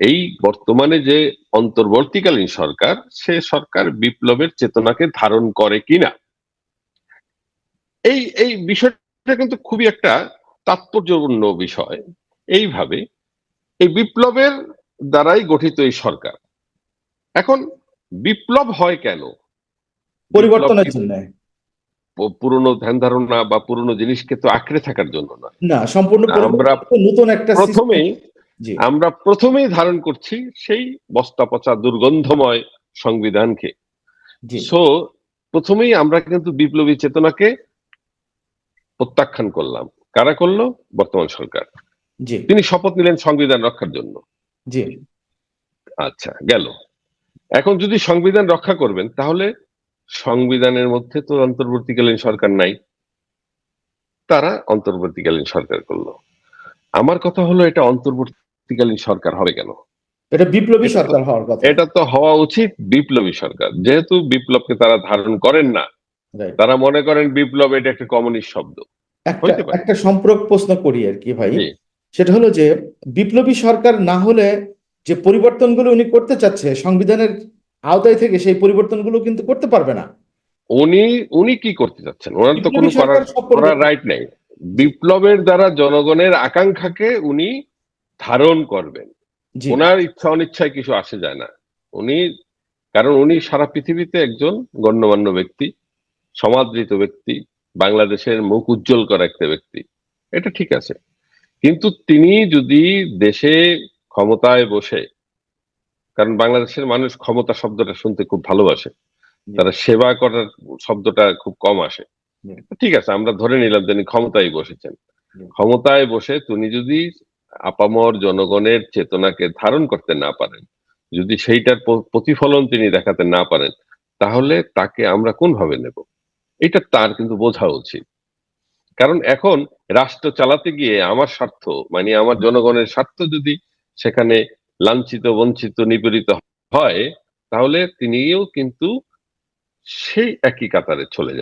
এই বর্তমানে যে অন্তর্বর্তীকালীন সরকার সে সরকার বিপ্লবের চেতনাকে ধারণ করে কিনা? এই এই বিষয়টা কিন্তু খুবই একটা তাৎপর্যপূর্ণ বিষয়। এইভাবে এই বিপ্লবের দ্বারাই গঠিত এই সরকার। এখন বিপ্লব হয় কেন? পরিবর্তনের জন্য। পুরনো ধ্যান ধারণা বা পুরনো জিনিসকে তো আঁকড়ে থাকার জন্য নয়। না সম্পূর্ণ আমরা নতুন একটা প্রথমেই আমরা প্রথমেই ধারণ করছি সেই বস্তা পচা দুর্গন্ধময় সংবিধানকে। সো প্রথমেই আমরা কিন্তু বিপ্লবী চেতনাকে প্রত্যাখ্যান করলাম। কারা করল? বর্তমান সরকার। তিনি শপথ নিলেন সংবিধান রক্ষার জন্য। জি। আচ্ছা গেল। এখন যদি সংবিধান রক্ষা করবেন তাহলে সংবিধানের মধ্যে তো অন্তর্বর্তীকালীন সরকার নাই। তারা অন্তর্বর্তীকালীন সরকার করল। আমার কথা হলো এটা অন্তর্বর্তীকালীন সরকার হবে কেন? এটা বিপ্লবী সরকার হওয়ার কথা। এটা তো হওয়া উচিত বিপ্লবী সরকার। যেহেতু বিপ্লবকে তারা ধারণ করেন না তারা মনে করেন বিপ্লব এটা একটা কমিউনিস্ট শব্দ। একটা সম্পর্ক প্রশ্ন করি আর কি ভাই। সেটা হলো যে বিপ্লবী সরকার না হলে যে পরিবর্তনগুলো উনি করতে চাচ্ছে সংবিধানের আওতায় থেকে সেই পরিবর্তনগুলো কিন্তু করতে পারবে না। উনি উনি কি করতে চাচ্ছেন? ওনার তো কোনো করার রাইট নেই। বিপ্লবের দ্বারা জনগণের আকাঙ্ক্ষাকে উনি ধারণ করবেন। ওনার ইচ্ছা অনিচ্ছায় কিছু আসে যায় না। উনি কারণ উনি সারা পৃথিবীতে একজন গণ্যমান্য ব্যক্তি সমাদৃত ব্যক্তি বাংলাদেশের মুখ উজ্জ্বল করা একটা ব্যক্তি। এটা ঠিক আছে। কিন্তু তিনি যদি দেশে ক্ষমতায় বসে কারণ বাংলাদেশের মানুষ ক্ষমতা শব্দটা শুনতে খুব ভালোবাসে তারা সেবা করার শব্দটা খুব কম আসে। ঠিক আছে আমরা ধরে নিলাম তিনি ক্ষমতায় বসেছেন। ক্ষমতায় বসে তিনি যদি আপামর জনগণের চেতনাকে ধারণ করতে না পারেন, যদি সেইটার প্রতিফলন তিনি দেখাতে না পারেন, তাহলে তাকে আমরা কোন ভাবে নেব? এটা তার কিন্তু বোঝা উচিত। কারণ এখন রাষ্ট্র চালাতে গিয়ে আমার স্বার্থ মানে আমার জনগণের স্বার্থ যদি সেখানে লাঞ্ছিত, বঞ্চিত, নিপীড়িত হয়, তাহলে তিনিও কিন্তু সেই একই কাতারে চলে